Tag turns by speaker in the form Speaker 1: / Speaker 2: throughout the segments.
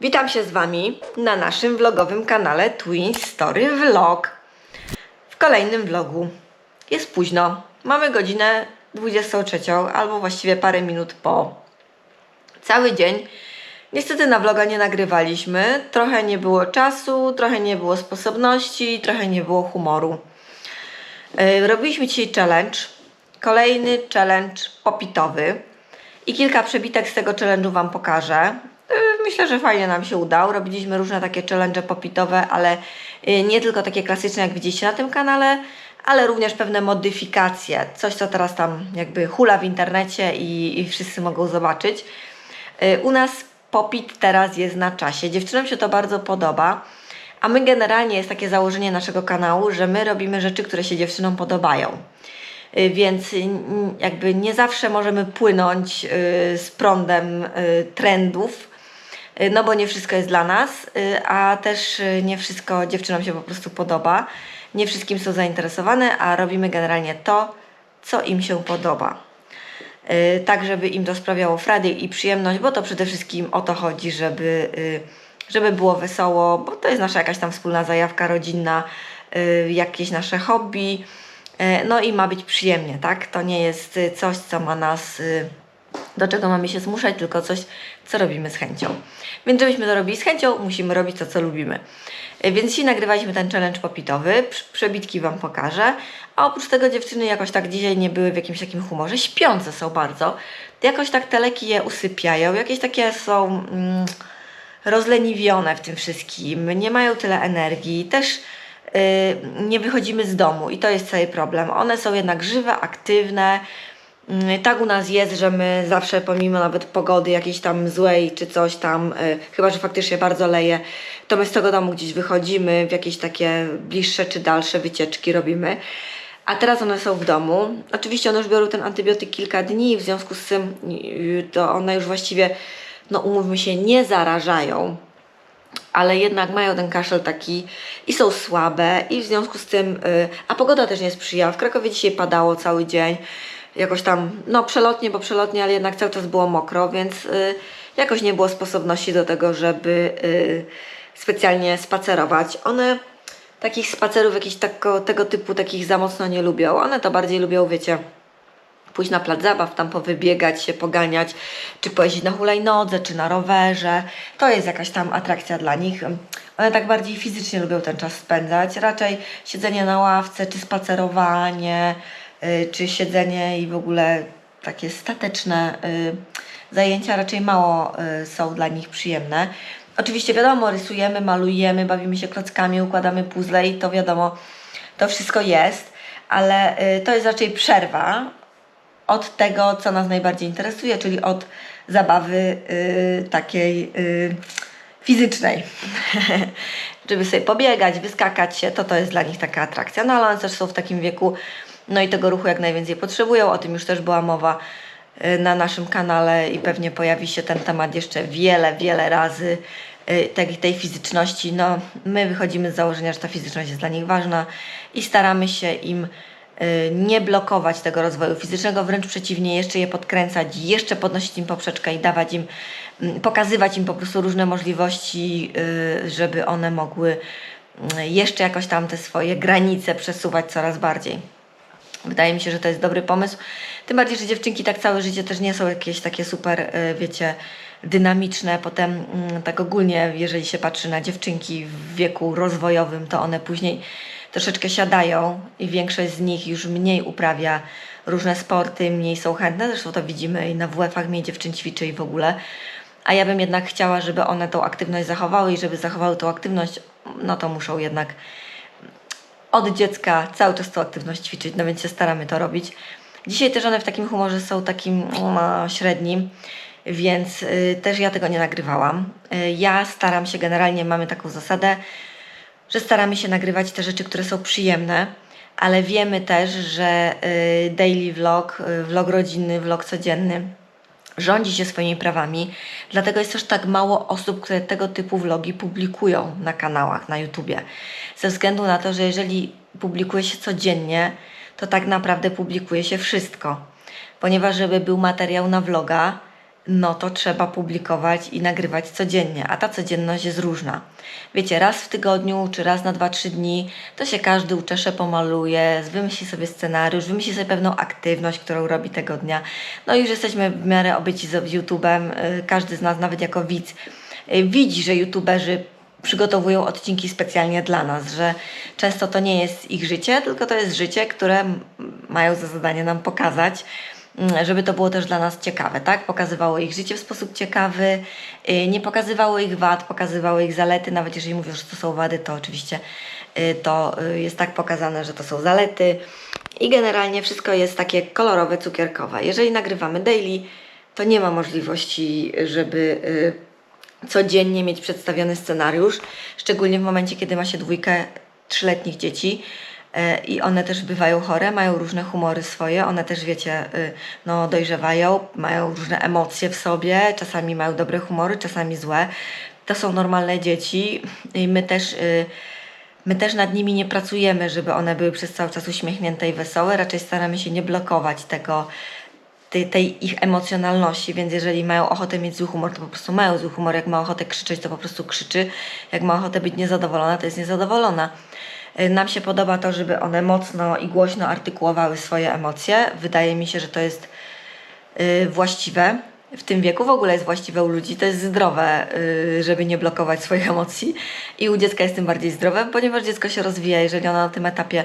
Speaker 1: Witam się z Wami na naszym vlogowym kanale Twin Story Vlog. W kolejnym vlogu jest późno. Mamy godzinę 23 albo właściwie parę minut po. Cały dzień. Niestety na vloga nie nagrywaliśmy. Trochę nie było czasu, trochę nie było sposobności, trochę nie było humoru. Yy, Robiliśmy dzisiaj challenge. Kolejny challenge popitowy. I kilka przebitek z tego challenge'u Wam pokażę. Myślę, że fajnie nam się udał. Robiliśmy różne takie challenge popitowe, ale yy, nie tylko takie klasyczne, jak widzicie na tym kanale, ale również pewne modyfikacje. Coś, co teraz tam jakby hula w internecie i, i wszyscy mogą zobaczyć. Yy, U nas popit teraz jest na czasie. Dziewczynom się to bardzo podoba. A my generalnie jest takie założenie naszego kanału, że my robimy rzeczy, które się dziewczynom podobają. Y, Więc y, jakby nie zawsze możemy płynąć y, z prądem y, trendów, y, no bo nie wszystko jest dla nas, y, a też y, nie wszystko dziewczynom się po prostu podoba. Nie wszystkim są zainteresowane, a robimy generalnie to, co im się podoba. Y, tak żeby im to sprawiało frajdę i przyjemność, bo to przede wszystkim o to chodzi, żeby, y, żeby było wesoło, bo to jest nasza jakaś tam wspólna zajawka rodzinna, y, jakieś nasze hobby, y, no i ma być przyjemnie, tak? To nie jest y, coś, co ma nas, y, do czego mamy się zmuszać, tylko coś, co robimy z chęcią. Więc żebyśmy to robili z chęcią, musimy robić to, co lubimy. Y, Więc dzisiaj nagrywaliśmy ten challenge popitowy, Prz- przebitki Wam pokażę, a oprócz tego dziewczyny jakoś tak dzisiaj nie były w jakimś takim humorze, śpiące są bardzo, jakoś tak te leki je usypiają, jakieś takie są mm, rozleniwione w tym wszystkim, nie mają tyle energii, też y, nie wychodzimy z domu i to jest cały problem. One są jednak żywe, aktywne, Tak u nas jest, że my zawsze pomimo nawet pogody jakiejś tam złej czy coś tam, y, chyba że faktycznie bardzo leje, to my z tego domu gdzieś wychodzimy, w jakieś takie bliższe czy dalsze wycieczki robimy. A teraz one są w domu. Oczywiście one już biorą ten antybiotyk kilka dni, w związku z tym y, to one już właściwie, no umówmy się, nie zarażają ale jednak mają ten kaszel taki i są słabe i w związku z tym, y, a pogoda też nie sprzyja. W Krakowie dzisiaj padało cały dzień, jakoś tam, no przelotnie, bo przelotnie, ale jednak cały czas było mokro, więc y, jakoś nie było sposobności do tego, żeby y, specjalnie spacerować. One takich spacerów jakichś tego typu, takich za mocno nie lubią. One to bardziej lubią, wiecie, pójść na plac zabaw, tam powybiegać się, poganiać, czy pojeździć na hulajnodze, czy na rowerze. To jest jakaś tam atrakcja dla nich. One tak bardziej fizycznie lubią ten czas spędzać. Raczej siedzenie na ławce, czy spacerowanie, czy siedzenie i w ogóle takie stateczne y, zajęcia raczej mało y, są dla nich przyjemne. Oczywiście wiadomo, rysujemy, malujemy, bawimy się klockami, układamy puzzle i to wiadomo, to wszystko jest, ale y, to jest raczej przerwa od tego, co nas najbardziej interesuje, czyli od zabawy y, takiej y, fizycznej. Żeby sobie pobiegać, wyskakać się, to to jest dla nich taka atrakcja. No ale one też są w takim wieku, no i tego ruchu jak najwięcej potrzebują. O tym już też była mowa y, na naszym kanale i pewnie pojawi się ten temat jeszcze wiele, wiele razy y, tej, tej fizyczności. No, my wychodzimy z założenia, że ta fizyczność jest dla nich ważna i staramy się im y, nie blokować tego rozwoju fizycznego, wręcz przeciwnie, jeszcze je podkręcać, jeszcze podnosić im poprzeczkę i dawać im, mm, pokazywać im po prostu różne możliwości, żeby one mogły jeszcze jakoś tam te swoje granice przesuwać coraz bardziej. Wydaje mi się, że to jest dobry pomysł. Tym bardziej, że dziewczynki tak całe życie też nie są jakieś takie super, y, wiecie, dynamiczne. Potem mm, tak ogólnie, jeżeli się patrzy na dziewczynki w wieku rozwojowym, to one później troszeczkę siadają i większość z nich już mniej uprawia różne sporty, mniej są chętne. Zresztą to widzimy i na WF-ach mniej dziewczyn ćwiczy i w ogóle. A ja bym jednak chciała, żeby one tą aktywność zachowały i żeby zachowały tą aktywność, no to muszą jednak od dziecka cały czas tą aktywność ćwiczyć, no więc się staramy to robić. Dzisiaj też one w takim humorze są takim mm, średnim, więc y, też ja tego nie nagrywałam. Y, ja staram się, generalnie mamy taką zasadę, że staramy się nagrywać te rzeczy, które są przyjemne, ale wiemy też, że y, daily vlog, y, vlog rodzinny, vlog codzienny rządzi się swoimi prawami, dlatego jest też tak mało osób, które tego typu vlogi publikują na kanałach, na YouTubie. Ze względu na to, że jeżeli publikuje się codziennie, to tak naprawdę publikuje się wszystko. Ponieważ żeby był materiał na vloga, no to trzeba publikować i nagrywać codziennie, a ta codzienność jest różna. Wiecie, raz w tygodniu czy raz na 2-3 dni to się każdy uczesze, pomaluje, wymyśli sobie scenariusz, wymyśli sobie pewną aktywność, którą robi tego dnia. No i już jesteśmy w miarę obyci z YouTube'em, y, każdy z nas, nawet jako widz, y, widzi, że YouTuberzy przygotowują odcinki specjalnie dla nas, że często to nie jest ich życie, tylko to jest życie, które mają za zadanie nam pokazać, żeby to było też dla nas ciekawe, tak? Pokazywało ich życie w sposób ciekawy, y, nie pokazywało ich wad, pokazywało ich zalety, nawet jeżeli mówią, że to są wady, to oczywiście y, to y, jest tak pokazane, że to są zalety i generalnie wszystko jest takie kolorowe, cukierkowe. Jeżeli nagrywamy daily, to nie ma możliwości, żeby codziennie mieć przedstawiony scenariusz, szczególnie w momencie, kiedy ma się dwójkę trzyletnich dzieci i one też bywają chore, mają różne humory swoje, one też, wiecie, y, no, dojrzewają, mają różne emocje w sobie, czasami mają dobre humory, czasami złe. To są normalne dzieci i my też... y, My też nad nimi nie pracujemy, żeby one były przez cały czas uśmiechnięte i wesołe. Raczej staramy się nie blokować tego, tej ich emocjonalności, więc jeżeli mają ochotę mieć zły humor, to po prostu mają zły humor. Jak ma ochotę krzyczeć, to po prostu krzyczy. Jak ma ochotę być niezadowolona, to jest niezadowolona. Y, Nam się podoba to, żeby one mocno i głośno artykułowały swoje emocje. Wydaje mi się, że to jest y, właściwe. W tym wieku w ogóle jest właściwe u ludzi, to jest zdrowe, y, żeby nie blokować swoich emocji. I u dziecka jest tym bardziej zdrowe, ponieważ dziecko się rozwija. Jeżeli ono na tym etapie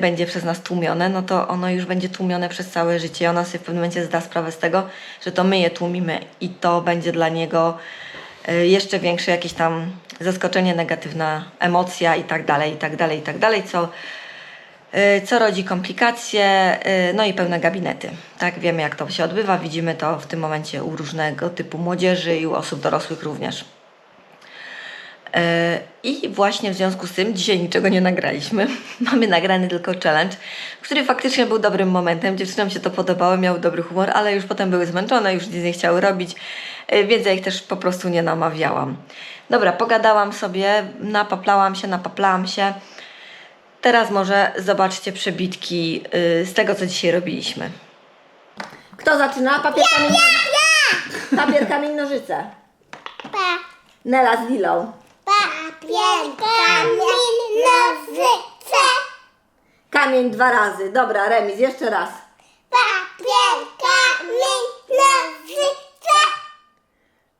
Speaker 1: będzie przez nas tłumione, no to ono już będzie tłumione przez całe życie. I ona sobie w pewnym momencie zda sprawę z tego, że to my je tłumimy i to będzie dla niego jeszcze większe jakieś tam zaskoczenie, negatywna emocja i tak dalej, i tak dalej, i tak dalej, co Y, co rodzi komplikacje, y, no i pełne gabinety. Tak, wiemy jak to się odbywa, widzimy to w tym momencie u różnego typu młodzieży i u osób dorosłych również. I właśnie w związku z tym dzisiaj niczego nie nagraliśmy. Mamy nagrany tylko challenge, który faktycznie był dobrym momentem. Dziewczynom się to podobało, miały dobry humor, ale już potem były zmęczone, już nic nie chciały robić, więc ja ich też po prostu nie namawiałam. Dobra, pogadałam sobie, napaplałam się, napaplałam się. Teraz może zobaczcie przebitki y, z tego, co dzisiaj robiliśmy. Kto zaczyna? Papier, kamień, ja, Papier, kamień, nożyce.
Speaker 2: Pa,
Speaker 1: Nela z Lilą.
Speaker 2: papier, kamień, nożyce.
Speaker 1: Kamień dwa razy. Dobra, remis, jeszcze raz.
Speaker 2: Papier, kamień, nożyce.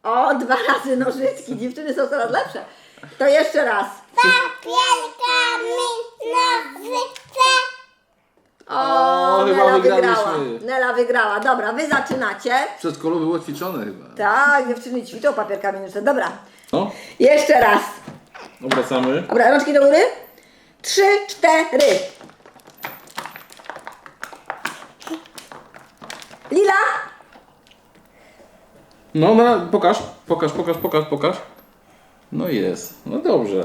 Speaker 1: O, dwa razy nożyczki. Dziewczyny są coraz lepsze. To jeszcze raz.
Speaker 2: Papier, kamień, nożyce.
Speaker 1: O,
Speaker 3: O, chyba
Speaker 1: Nela wygrała. Nela wygrała. Dobra, wy zaczynacie.
Speaker 3: Przedszkolu było ćwiczone chyba.
Speaker 1: Tak, dziewczyny ćwiczą papier, kamień, nożyce. Dobra.
Speaker 3: No,
Speaker 1: Jeszcze raz.
Speaker 3: obracamy.
Speaker 1: Dobra, rączki do góry. Trzy, cztery. Lila?
Speaker 3: No, no, pokaż, pokaż, pokaż, pokaż, pokaż. No jest, no dobrze.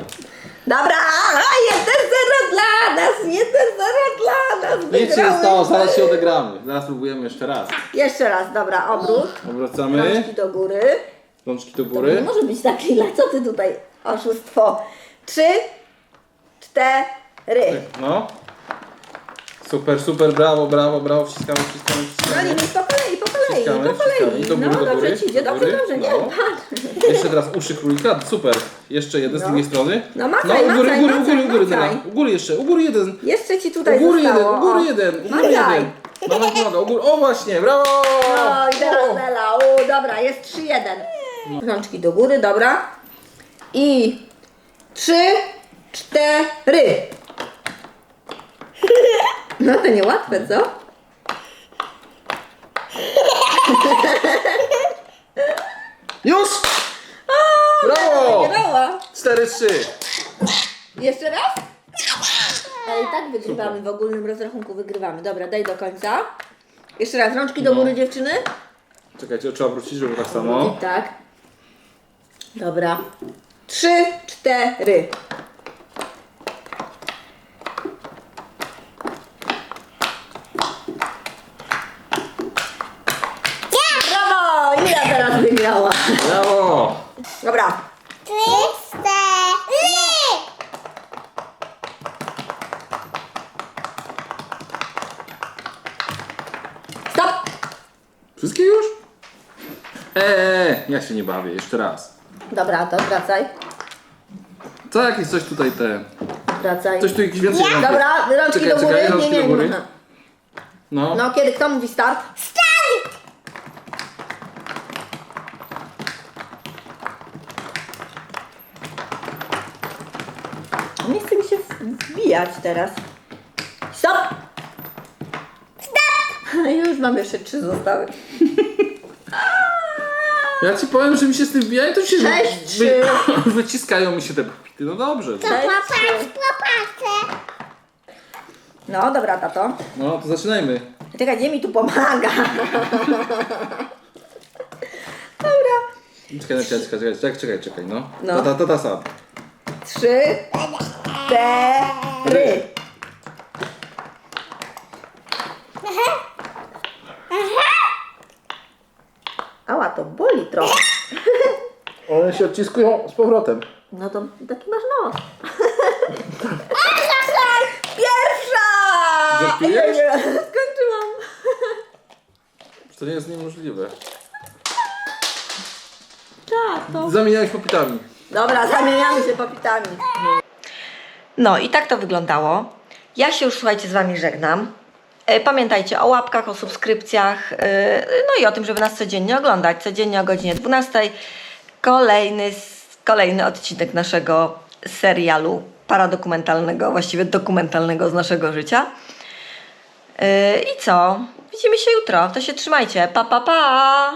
Speaker 1: Dobra, a, jeden zero dla nas, jeden zero dla nas.
Speaker 3: Nic się nie
Speaker 1: Wygrałyśmy.
Speaker 3: stało, zaraz się odegramy. Zaraz próbujemy jeszcze raz.
Speaker 1: Jeszcze raz, dobra, obrót.
Speaker 3: Obracamy,
Speaker 1: Rączki do góry.
Speaker 3: rączki do
Speaker 1: Nie
Speaker 3: góry.
Speaker 1: może być tak, Lila, co ty tutaj oszustwo. Trzy, cztery.
Speaker 3: No. Super, super, brawo, brawo, brawo, wciskamy, wciskamy,
Speaker 1: No
Speaker 3: wciskamy.
Speaker 1: nie, po kolei, po kolei, po
Speaker 3: do góry,
Speaker 1: no
Speaker 3: do
Speaker 1: dobrze
Speaker 3: góry,
Speaker 1: ci idzie,
Speaker 3: do
Speaker 1: dobrze,
Speaker 3: góry.
Speaker 1: dobrze, nie,
Speaker 3: No.
Speaker 1: patrz.
Speaker 3: Jeszcze teraz uszy królika, super. Jeszcze jeden z
Speaker 1: No.
Speaker 3: drugiej strony.
Speaker 1: No macaj,
Speaker 3: u góry,
Speaker 1: macaj,
Speaker 3: u góry, u góry,
Speaker 1: macaj,
Speaker 3: u góry,
Speaker 1: macaj.
Speaker 3: Nela. U góry jeszcze, u góry jeden.
Speaker 1: Jeszcze ci tutaj
Speaker 3: U góry jeden,
Speaker 1: zostało.
Speaker 3: u góry jeden, u góry
Speaker 1: Macaj.
Speaker 3: jeden. Mama pomaga, u góry, o właśnie, brawo!
Speaker 1: No i teraz
Speaker 3: O.
Speaker 1: Nela, u, dobra, jest 3-1. Rączki do góry, dobra. I 3, 4. No to niełatwe, co?
Speaker 3: Już! Brawo!
Speaker 1: Wygrała.
Speaker 3: 4-3.
Speaker 1: Jeszcze raz? Ale i tak wygrywamy, w ogólnym rozrachunku wygrywamy. Dobra, daj do końca. Jeszcze raz, rączki do
Speaker 3: No.
Speaker 1: góry dziewczyny.
Speaker 3: Czekajcie, trzeba wrócić, żeby tak samo.
Speaker 1: I tak. Dobra. Trzy, cztery.
Speaker 2: Cztery.
Speaker 1: Stop!
Speaker 3: Wszystkie już? Eee, ja się nie bawię, jeszcze raz.
Speaker 1: Dobra, to wracaj.
Speaker 3: Co jakieś coś tutaj te...
Speaker 1: Wracaj.
Speaker 3: Coś tu jakieś więcej rąk.
Speaker 1: Dobra, rączki
Speaker 3: Czekaj,
Speaker 1: do góry.
Speaker 3: czekaj, rączki
Speaker 1: nie, nie,
Speaker 3: do góry.
Speaker 1: nie.
Speaker 3: No.
Speaker 1: No, kiedy kto mówi? Start! Wbijać teraz. Stop! Stop! Już mam jeszcze trzy zostały.
Speaker 3: Ja ci powiem, że mi się z tym wbijają, to się
Speaker 1: Sześć,
Speaker 3: wy, wyciskają mi się te popity. No dobrze.
Speaker 2: To
Speaker 1: Cześć.
Speaker 2: popatrz.
Speaker 1: No, dobra, tato.
Speaker 3: No to zaczynajmy.
Speaker 1: Czekaj, gdzie mi tu pomaga? Dobra.
Speaker 3: Czekaj, czekaj, czekaj, czekaj, czekaj, czekaj, czekaj, no.
Speaker 1: No.
Speaker 3: Tata, tata sam.
Speaker 1: Trzy, cztery. Ała, to boli trochę.
Speaker 3: One się odciskują z powrotem.
Speaker 1: No to taki masz nos. Pierwsza!
Speaker 3: Żartujesz?
Speaker 1: Skończyłam.
Speaker 3: To nie jest niemożliwe.
Speaker 1: Tak, to...
Speaker 3: Zamieniałeś popitami.
Speaker 1: Dobra, zamieniamy się popitami. No i tak to wyglądało. Ja się już słuchajcie z Wami żegnam. E, Pamiętajcie o łapkach, o subskrypcjach, e, no i o tym, żeby nas codziennie oglądać. Codziennie o godzinie 12. Kolejny, kolejny odcinek naszego serialu paradokumentalnego, właściwie dokumentalnego z naszego życia. E, I co? Widzimy się jutro. To się trzymajcie. Pa, pa, pa!